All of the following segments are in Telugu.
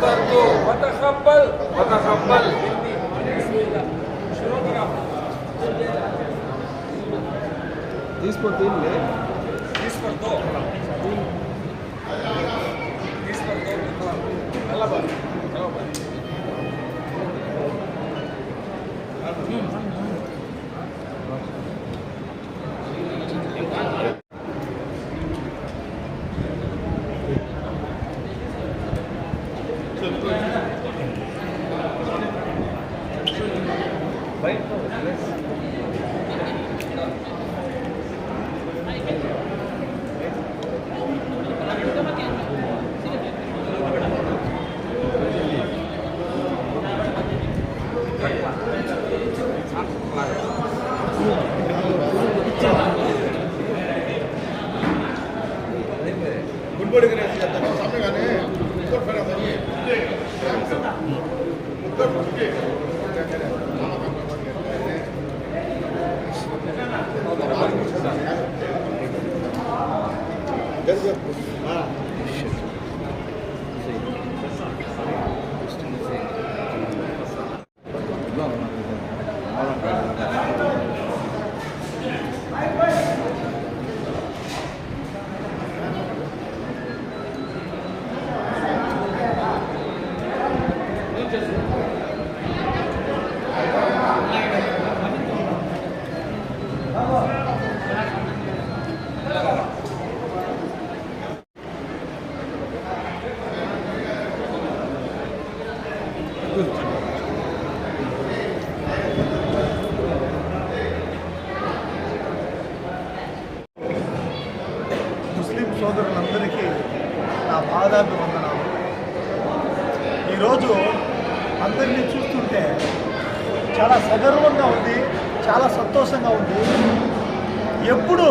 ترجو وتقبل وتقبل مني بسم الله This for din. This for do. For do. తీసుకొద్దు ముస్లిం సోదరులందరికీ నా పాదాభివందనాలు ఈరోజు అందరినీ చూస్తుంటే చాలా సగర్వంగా ఉంది చాలా సంతోషంగా ఉంది. ఎప్పుడు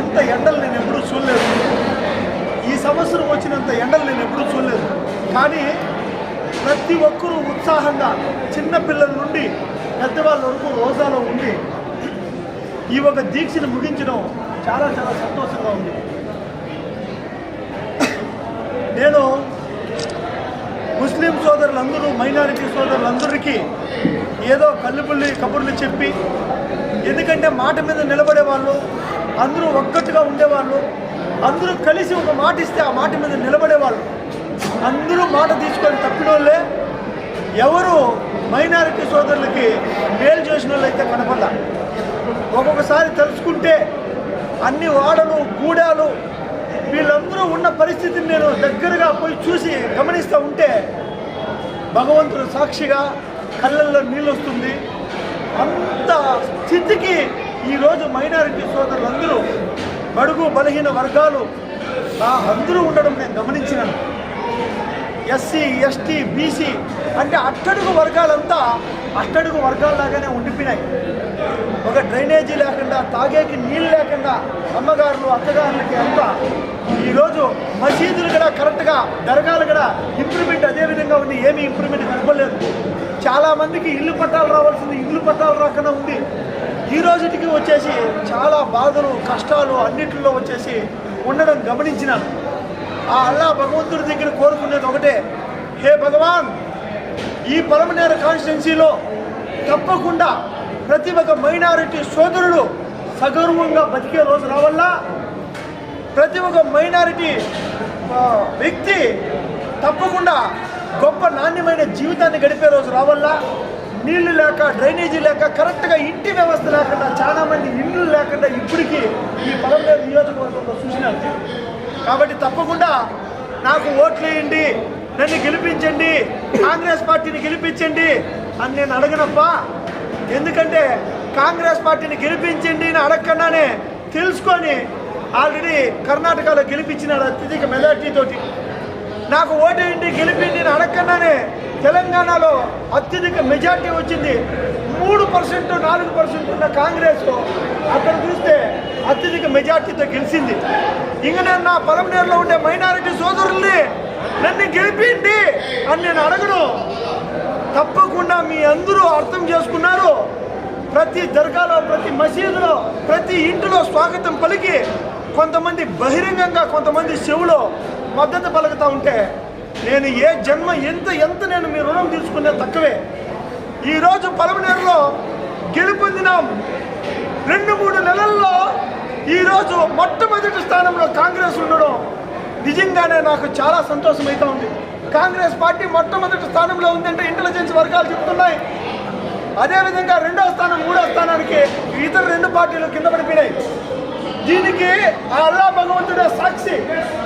ఇంత ఎండలు నేను ఎప్పుడూ చూడలేదు. ఈ సంవత్సరం వచ్చినంత ఎండలు నేను ఎప్పుడూ చూడలేదు. కానీ ప్రతి ఒక్కరూ ఉత్సాహంగా చిన్న పిల్లల నుండి పెద్దవాళ్ళ వరకు రోజాలో ఉండి ఈ ఒక దీక్షను ముగించడం చాలా చాలా సంతోషంగా ఉంది. నేను ముస్లిం సోదరులందరూ మైనారిటీ సోదరులందరికీ ఏదో కల్లుపుల్లి కబుర్లు చెప్పి ఎందుకంటే మాట మీద నిలబడే వాళ్ళు అందరూ ఒక్కటిగా ఉండేవాళ్ళు అందరూ కలిసి ఒక మాట ఇస్తే ఆ మాట మీద నిలబడేవాళ్ళు అందరూ మాట తీసుకొని తప్పినోళ్ళే. ఎవరు మైనారిటీ సోదరులకి మేలు చేసిన వాళ్ళైతే అయితే ఒక్కొక్కసారి తెలుసుకుంటే అన్ని వాడలు గూడాలు వీళ్ళందరూ ఉన్న పరిస్థితిని నేను దగ్గరగా పోయి చూసి గమనిస్తూ ఉంటే భగవంతుడు సాక్షిగా కళ్ళల్లో నీళ్ళు వస్తుంది అంత స్థితికి ఈరోజు మైనారిటీ సోదరులందరూ బడుగు బలహీన వర్గాలు ఆ అందరూ ఉండడం నేను గమనించినాను. ఎస్సీ ఎస్టీ బీసీ అంటే అట్టడుగు వర్గాలంతా అట్టడుగు వర్గాల్లాగానే ఉండిపోయినాయి. ఒక డ్రైనేజీ లేకుండా తాగేకి నీళ్ళు లేకుండా అమ్మగారులు అత్తగారులకి అంతా. ఈరోజు మసీదులు కూడా కరెక్ట్గా దర్గాలు కూడా ఇంప్రూవ్మెంట్ అదేవిధంగా ఉంది. ఏమీ ఇంప్రూవ్మెంట్ కనపడలేదు చాలామందికి ఇల్లు పట్టాలు రావాల్సింది ఇల్లు పట్టాలు రాకుండా ఉంది. ఈ రోజుటికి వచ్చేసి చాలా బాధలు కష్టాలు అన్నిటిలో వచ్చేసి ఉండడం గమనించినాను. ఆ అల్లా భగవంతుడి దగ్గర కోరుకునేది ఒకటే హే భగవాన్ ఈ పలమనేరు కాన్స్టిట్యున్సీలో తప్పకుండా ప్రతి ఒక్క మైనారిటీ సోదరుడు సగర్వంగా బతికే రోజు రావల్ల ప్రతి ఒక్క మైనారిటీ వ్యక్తి తప్పకుండా గొప్ప నాణ్యమైన జీవితాన్ని గడిపే రోజు రావల్లా. నీళ్ళు లేక డ్రైనేజీ లేక కరెక్ట్గా ఇంటి వ్యవస్థ లేకుండా చాలా మంది ఇళ్ళు లేకుండా ఇప్పటికీ ఈ పలమనేరు నియోజకవర్గంలో చూసినారు. కాబట్టి తప్పకుండా నాకు ఓట్లు వేయండి నన్ను గెలిపించండి కాంగ్రెస్ పార్టీని గెలిపించండి అని నేను అడగనప్ప ఎందుకంటే కాంగ్రెస్ పార్టీని గెలిపించండి అని అడగకుండానే తెలుసుకొని ఆల్రెడీ కర్ణాటకలో గెలిపించినాడు అత్యధిక మెజార్టీతోటి నాకు ఓటేయండి గెలిపిండి అని అడగకుండానే తెలంగాణలో అత్యధిక మెజార్టీ వచ్చింది. మూడు పర్సెంట్ నాలుగు పర్సెంట్ ఉన్న కాంగ్రెస్ అక్కడ చూస్తే అత్యధిక మెజార్టీతో గెలిచింది. ఇంక నేను నా పొలం ఉండే మైనారిటీ సోదరుల్ని నన్ను గెలిపిండి అని నేను అడగను. తప్పకుండా మీ అందరూ అర్థం చేసుకున్నారు. ప్రతి దర్గాలో ప్రతి మసీదులో ప్రతి ఇంటిలో స్వాగతం పలికి కొంతమంది బహిరంగంగా కొంతమంది శివులో మద్దతు పలుకుతూ ఉంటే నేను ఏ జన్మ ఎంత ఎంత నేను మీ రుణం తీసుకునే తక్కువే. ఈరోజు పలమనేరులో గెలుపొందినాం రెండు మూడు నెలల్లో ఈరోజు మొట్టమొదటి స్థానంలో కాంగ్రెస్ ఉండడం. నిజంగానే నాకు చాలా సంతోషం అయితే ఉంది. కాంగ్రెస్ పార్టీ మొట్టమొదటి స్థానంలో ఉందంటే ఇంటెలిజెన్స్ వర్గాలు చెప్తున్నాయి. అదేవిధంగా రెండో స్థానం మూడో స్థానానికి ఇతర రెండు పార్టీలు కింద పడిపోయినాయి. దీనికి ఆ అల్లా భగవంతుడే సాక్షి.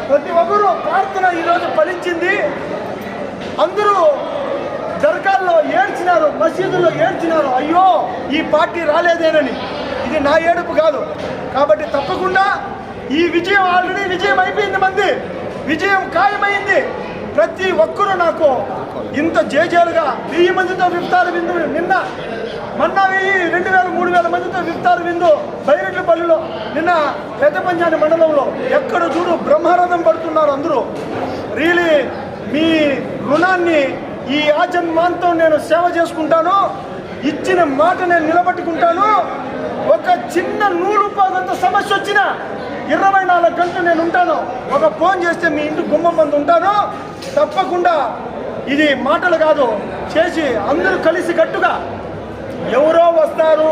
ప్రతి ఒక్కరూ ప్రార్థన ఈరోజు ఫలించింది. అందరూ దర్గాల్లో ఏడ్చినారు మసీదుల్లో ఏడ్చినారు. అయ్యో ఈ పార్టీ రాలేదేనని. ఇది నా ఏడుపు కాదు. కాబట్టి తప్పకుండా ఈ విజయం ఆల్రెడీ విజయం అయిపోయింది మంది. విజయం ఖాయమైంది. ప్రతి ఒక్కరూ నాకు ఇంత జేజేలుగా వెయ్యి మందితో విప్తారు విందు. నిన్న మొన్న వెయ్యి రెండు వేల మూడు వేల మందితో విప్తారు విందు బైరెడ్లపల్లిలో నిన్న పెద్ద పంచాని మండలంలో ఎక్కడ చూడు బ్రహ్మరథం పడుతున్నారు అందరూ. రియలీ మీ రుణాన్ని ఈ ఆజన్మాంతం నేను సేవ చేసుకుంటాను. ఇచ్చిన మాట నేను నిలబెట్టుకుంటాను. ఒక చిన్న నూలు పాదంత సమస్య వచ్చినా ఇరవై నాలుగు గంటలు నేను ఉంటాను. ఒక ఫోన్ చేస్తే మీ ఇంటి గుమ్మం మంది ఉంటాను. తప్పకుండా ఇది మాటలు కాదు చేసి అందరూ కలిసి కట్టుగా. ఎవరో వస్తారు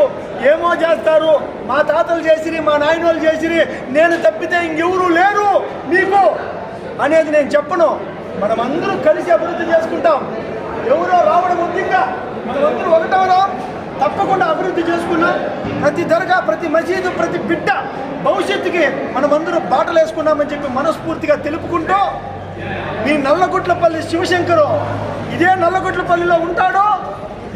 ఏమో చేస్తారు. మా తాతలు చేసిరి మా నాయనోళ్ళు చేసిరి నేను తప్పితే ఇంకెవరూ లేరు మీకు అనేది నేను చెప్పను. మనం అందరూ కలిసి అభివృద్ధి చేసుకుంటాం. ఎవరో రావడం ముఖ్యంగా తప్పకుండా అభివృద్ధి చేసుకున్నాం. ప్రతి దర్గా ప్రతి మసీదు ప్రతి బిడ్డ భవిష్యత్తుకి మనమందరూ బాటలు వేసుకున్నామని చెప్పి మనస్ఫూర్తిగా తెలుపుకుంటూ మీ నల్లగుట్లపల్లి శివశంకరు ఇదే నల్లగుట్లపల్లిలో ఉంటాడో.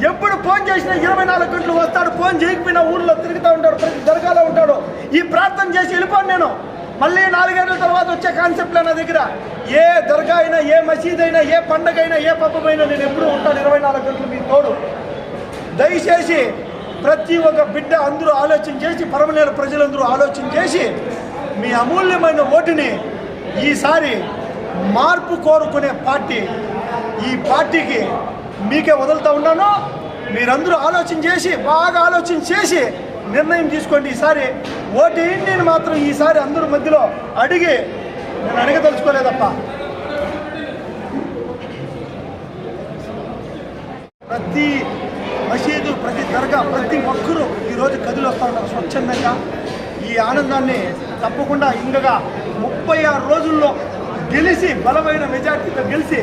ఎప్పుడు ఫోన్ చేసినా ఇరవై నాలుగు గంటలు వస్తాడు. ఫోన్ చేయకపోయినా ఊళ్ళో తిరుగుతూ ఉంటాడు. ప్రతి దర్గాలో ఉంటాడు. ఈ ప్రార్థన చేసి వెళ్ళిపోను నేను. మళ్ళీ నాలుగేళ్ళ తర్వాత వచ్చే కాన్సెప్ట్ నా దగ్గర. ఏ దర్గా అయినా ఏ మసీద్ అయినా ఏ పండగ అయినా ఏ పబ్బమైనా నేను ఎప్పుడూ ఉంటాను. ఇరవై నాలుగు గంటలు మీ తోడు. దయచేసి ప్రతి ఒక్క బిడ్డ అందరూ ఆలోచన చేసి పరమనేల ప్రజలందరూ ఆలోచన చేసి మీ అమూల్యమైన ఓటుని ఈసారి మార్పు కోరుకునే పార్టీ ఈ పార్టీకి మీకే వదులుతూ ఉన్నాను. మీరందరూ ఆలోచన చేసి బాగా ఆలోచన చేసి నిర్ణయం తీసుకోండి. ఈసారి ఓటేయండి నేను మాత్రం ఈసారి అందరి మధ్యలో అడిగి నేను అడగదలుచుకోలేదప్ప ప్రతి మసీదు ప్రతి ప్రతి ఒక్కరూ ఈరోజు కదిలి వస్తూ స్వచ్ఛందంగా. ఈ ఆనందాన్ని తప్పకుండా ఇంకగా ముప్పై ఆరు రోజుల్లో గెలిచి బలమైన మెజార్టీతో గెలిచి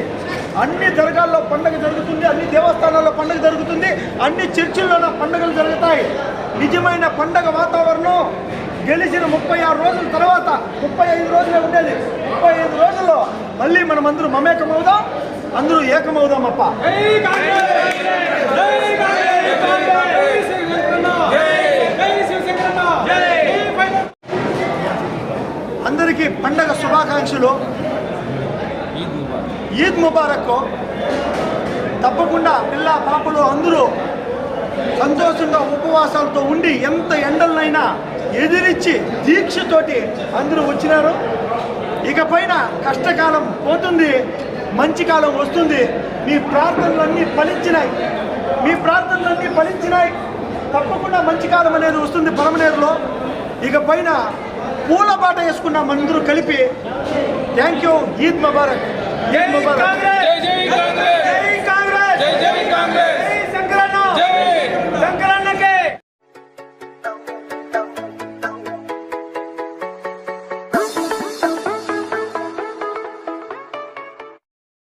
అన్ని దర్గాల్లో పండగ జరుగుతుంది అన్ని దేవస్థానాల్లో పండగ జరుగుతుంది అన్ని చర్చిల్లోనూ పండుగలు జరుగుతాయి. నిజమైన పండగ వాతావరణం గెలిచిన ముప్పై ఆరు రోజుల తర్వాత ముప్పై ఐదు రోజులే ఉండేది. ముప్పై ఐదు రోజుల్లో మళ్ళీ మనం అందరూ మమేకమవుదాం అందరూ ఏకమవుదాం అప్ప అందరికీ పండగ శుభాకాంక్షలు. ఈద్ ముబారక్. తప్పకుండా పిల్ల పాపలు అందరూ సంతోషంగా ఉపవాసాలతో ఉండి ఎంత ఎండలనైనా ఎదిరించి దీక్షతోటి అందరూ వచ్చినారు. ఇకపైన కష్టకాలం పోతుంది మంచి కాలం వస్తుంది. మీ ప్రార్థనలన్నీ ఫలించినాయి. మీ ప్రార్థనలన్నీ ఫలించినాయి. తప్పకుండా మంచి కాలం అనేది వస్తుంది పరమనేరులో ఇక పైన పూల బాట వేసుకున్నాం అందరూ కలిపి థ్యాంక్ యూ. ఈద్ ముబారక్. ఈద్ ముబారక్.